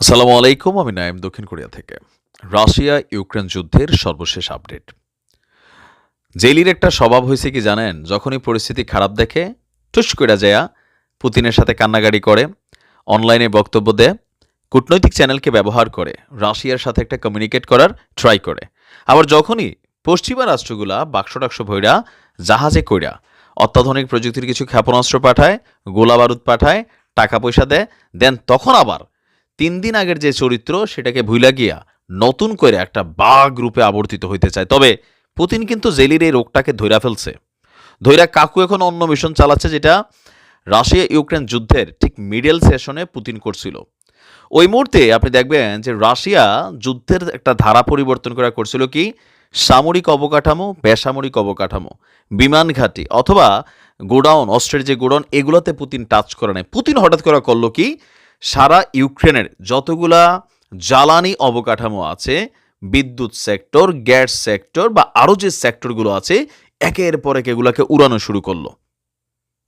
আসসালামু আলাইকুম, আমি নাইম দক্ষিণ কোরিয়া থেকে। রাশিয়া ইউক্রেন যুদ্ধের সর্বশেষ আপডেট। জেলির একটা স্বভাব হয়েছে কি জানেন? যখনই পরিস্থিতি খারাপ দেখে, টুস করে যায় পুতিনের সাথে কান্নাকাটি করে, অনলাইনে বক্তব্য দেয়, কূটনৈতিক চ্যানেলকে ব্যবহার করে, রাশিয়ার সাথে একটা কমিউনিকেট করার ট্রাই করে। আবার যখনই পশ্চিমা রাষ্ট্রগুলা বাক্স টাক্স ভৈরা জাহাজে কইরা অত্যাধুনিক প্রযুক্তির কিছু ক্ষেপণাস্ত্র পাঠায়, গোলা বারুদ পাঠায়, টাকা পয়সা দেয়, দেন তখন আবার তিন দিন আগের যে চরিত্র, সেটাকে ভুইলা গিয়া নতুন করে একটা বাঘ রূপে আবর্তিত হইতে চায়। তবে পুতিন কিন্তু জেলির এই রোগটাকে ধৈরা ফেলছে। ধৈরা কাকু এখন অন্য মিশন চালাচ্ছে যেটা রাশিয়া ইউক্রেন যুদ্ধের ঠিক মিডল সেশনে পুতিন করছিল। ওই মুহূর্তে আপনি দেখবেন যে রাশিয়া যুদ্ধের একটা ধারা পরিবর্তন করা করছিল কি? সামরিক অবকাঠামো, বেসামরিক অবকাঠামো, বিমান ঘাঁটি অথবা গোডাউন অস্ট্রের যে গোডাউন, এগুলোতে পুতিন টাচ করে নেয় পুতিন হঠাৎ করে করল কি? সারা ইউক্রেনের যতগুলা জ্বালানি অবকাঠামো আছে, বিদ্যুৎ সেক্টর, গ্যাস সেক্টর বা আরও যে সেক্টরগুলো আছে, একের পর এক এগুলাকে উড়ানো শুরু করল।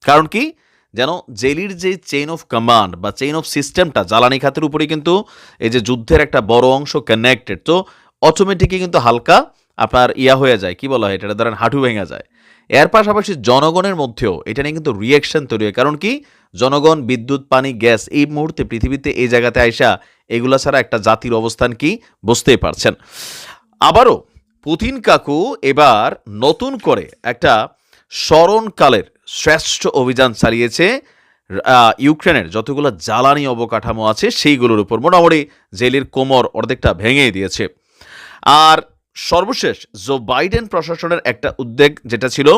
কারণ কি? যেন জেলির যে চেইন অফ কমান্ড বা চেইন অফ সিস্টেমটা জ্বালানি খাতের উপরে কিন্তু এই যে যুদ্ধের একটা বড় অংশ কানেক্টেড তো অটোমেটিকই কিন্তু হালকা আপনার ইয়া হয়ে যায়। কি বলা হয়? এটা ধরেন হাঁটু ভেঙে যায়। এর পাশাপাশি জনগণের মধ্যেও এটা নিয়ে কিন্তু রিয়াকশন তৈরি হয়। কারণ কি? জনগণ, বিদ্যুৎ, পানি, গ্যাস এই মুহূর্তে পৃথিবীতে এই জায়গাতে আইসা এগুলা ছাড়া একটা জাতির অবস্থান কি বুঝতেই পারছেন। আবারও পুতিন কাকু এবার নতুন করে একটা স্মরণকালের শ্রেষ্ঠ অভিযান চালিয়েছে ইউক্রেনের যতগুলো জ্বালানি অবকাঠামো আছে সেইগুলোর উপর মোটামুটি জেলির কোমর অর্ধেকটা ভেঙে দিয়েছে। আর সর্বশেষ জো বাইডেন প্রশাসনের একটা উদ্বেগ যেটা ছিল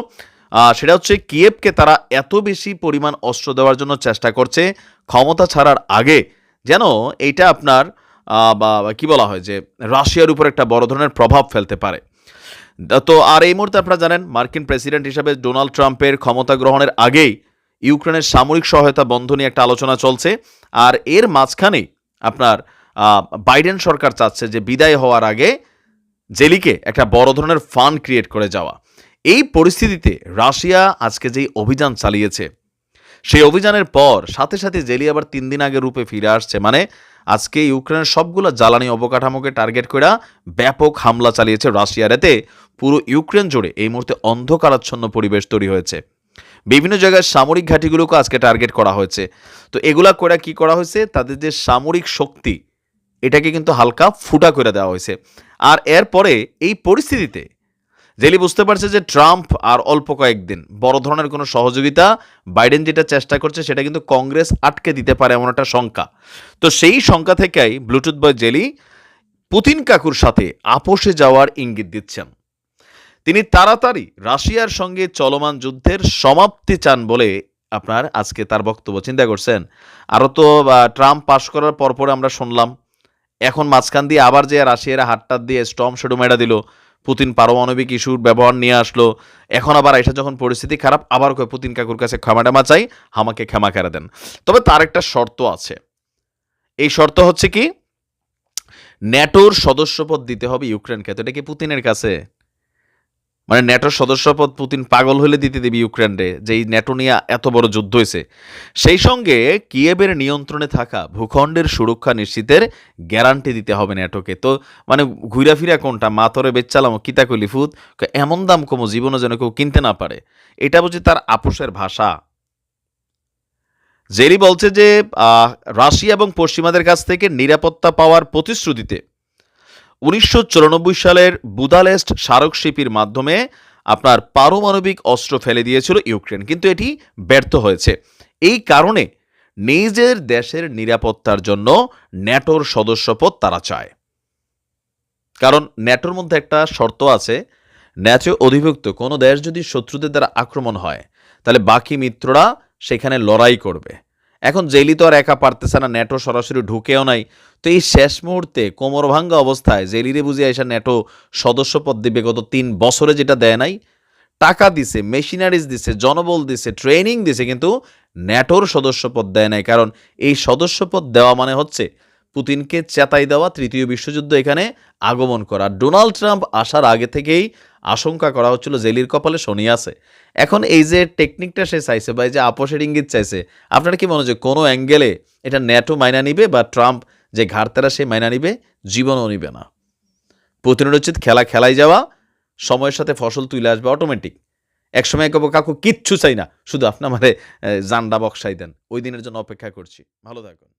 সেটা হচ্ছে কিয়েভকে তারা এত বেশি পরিমাণ অস্ত্র দেওয়ার জন্য চেষ্টা করছে, ক্ষমতা ছাড়ার আগে। যেন এইটা আপনার বা কি বলা হয় যে, রাশিয়ার উপর একটা বড় ধরনের প্রভাব ফেলতে পারে। তো, আর এই মুহূর্তে আপনারা জানেন, মার্কিন প্রেসিডেন্ট হিসাবে ডোনাল্ড ট্রাম্পের ক্ষমতা গ্রহণের আগেই ইউক্রেনের সামরিক সহায়তা বন্ধ নিয়ে একটা আলোচনা চলছে। আর এর মাঝখানেই আপনার বাইডেন সরকার চাচ্ছে যে, বিদায় হওয়ার আগে জেলিকে একটা বড় ধরনের ফান্ড ক্রিয়েট করে যাওয়া। এই পরিস্থিতিতে রাশিয়া আজকে যেই অভিযান চালিয়েছে, সেই অভিযানের পর সাথে সাথে জেলি আবার তিন দিন আগে রূপে ফিরে আসছে। মানে আজকে ইউক্রেনের সবগুলো জ্বালানি অবকাঠামোকে টার্গেট করে ব্যাপক হামলা চালিয়েছে রাশিয়ার এতে পুরো ইউক্রেন জুড়ে এই মুহূর্তে অন্ধকারাচ্ছন্ন পরিবেশ তৈরি হয়েছে। বিভিন্ন জায়গায় সামরিক ঘাঁটিগুলোকে আজকে টার্গেট করা হয়েছে। তো এগুলা করে কি করা হয়েছে? তাদের যে সামরিক শক্তি, এটাকে কিন্তু হালকা ফুটা করে দেওয়া হয়েছে। আর এরপরে এই পরিস্থিতিতে জেলি বুঝতে পারছে যে ট্রাম্প আর অল্প কয়েকদিন। বড় ধরনের কোনো সহযোগিতা বাইডেন যেটা চেষ্টা করছে সেটা কিন্তু কংগ্রেস আটকে দিতে পারে এমন একটা শঙ্কা। তো সেই শঙ্কা থেকেই ব্লুটুথ বয় জেলি পুতিন কাকুর সাথে আপোষে যাওয়ার ইঙ্গিত দিচ্ছেন। তিনি তাড়াতাড়ি রাশিয়ার সঙ্গে চলমান যুদ্ধের সমাপ্তি চান বলে আপনার আজকে তার বক্তব্য। চিন্তা করছেন? আরও তো ট্রাম্প পাশ করার পরপরে আমরা শুনলাম। এখন মাঝখান দিয়ে আবার যে রাশিয়ার হাতটাত দিয়ে স্টম শুডু মেরা দিল। পুতিন পারমাণবিক ইস্যুর ব্যবহার নিয়ে আসলো। এখন আবার এটা যখন পরিস্থিতি খারাপ, আবার কয়, পুতিন কাকুর কাছে ক্ষমা টামা চাই আমাকে ক্ষমা করে দেন। তবে তার একটা শর্ত আছে। এই শর্ত হচ্ছে কি? ন্যাটোর সদস্যপদ দিতে হবে ইউক্রেনকে। তো এটা কি পুতিনের কাছে? মানে ন্যাটোর সদস্যপদ পুতিন পাগল হলে দিতে দেবে ইউক্রেনরে যে এই ন্যাটো নিয়ে এত বড় যুদ্ধ হয়েছে। সেই সঙ্গে কিয়েবের নিয়ন্ত্রণে থাকা ভূখণ্ডের সুরক্ষা নিশ্চিতের গ্যারান্টি দিতে হবে ন্যাটোকে। তো মানে ঘুরা ফিরা কোনটা? মাতরে বেচালাম কিতা কলি ফুত? কয়, এমন দাম কমো জীবনে যেন কেউ কিনতে না পারে। এটা বুঝি তার আপোষের ভাষা। জেরি বলছে যে রাশিয়া এবং পশ্চিমাদের কাছ থেকে নিরাপত্তা পাওয়ার প্রতিশ্রুতিতে উনিশশো চুরানব্বই সালের বুদালেস্ট স্মারকশিপির মাধ্যমে আপনার পারমাণবিক অস্ত্র ফেলে দিয়েছিল ইউক্রেন, কিন্তু এটি ব্যর্থ হয়েছে। এই কারণে নিজের দেশের নিরাপত্তার জন্য ন্যাটোর সদস্যপদ তারা চায়। কারণ ন্যাটোর মধ্যে একটা শর্ত আছে ন্যাটো অধিভুক্ত, কোনো দেশ যদি শত্রুদের দ্বারা আক্রমণ হয়, তাহলে বাকি মিত্ররা সেখানে লড়াই করবে। এখন জেলি তো আর একা পারতেছে না, ন্যাটো সরাসরি ঢুকেও নাই। তো এই শেষ মুহূর্তে কোমর ভাঙ্গা অবস্থায় জেলিরে বুঝিয়ে এসে ন্যাটো সদস্যপদ দিবে গত তিন বছরে যেটা দেয় নাই। টাকা দিছে, মেশিনারিজ দিছে, জনবল দিছে, ট্রেনিং দিছে, কিন্তু ন্যাটোর সদস্যপদ দেয় নাই। কারণ এই সদস্যপদ দেওয়া মানে হচ্ছে পুতিনকে চেতাই দেওয়া তৃতীয় বিশ্বযুদ্ধ এখানে আগমন করা। ডোনাল্ড ট্রাম্প আসার আগে থেকেই আশঙ্কা করা হচ্ছিল জেলির কপালে শনি আছে। এখন এই যে টেকনিকটা সে চাইছে বা এই যে আপোষের ইঙ্গিত চাইছে আপনার কি মনে হচ্ছে কোনো অ্যাঙ্গেলে এটা ন্যাটো মাইনা নিবে বা ট্রাম্প যে ঘাড়তারা সে মাইনা নিবে জীবনও নিবে না? প্রতিনিধি উচিত খেলা খেলাই যাওয়া সময়ের সাথে ফসল তুলে আসবে অটোমেটিক একসময় কব কাকু কিচ্ছু চাই না শুধু আপনি আমারে আহ, জান্ডা বক্সাই দেন। ওই দিনের জন্য অপেক্ষা করছি। ভালো থাকুন।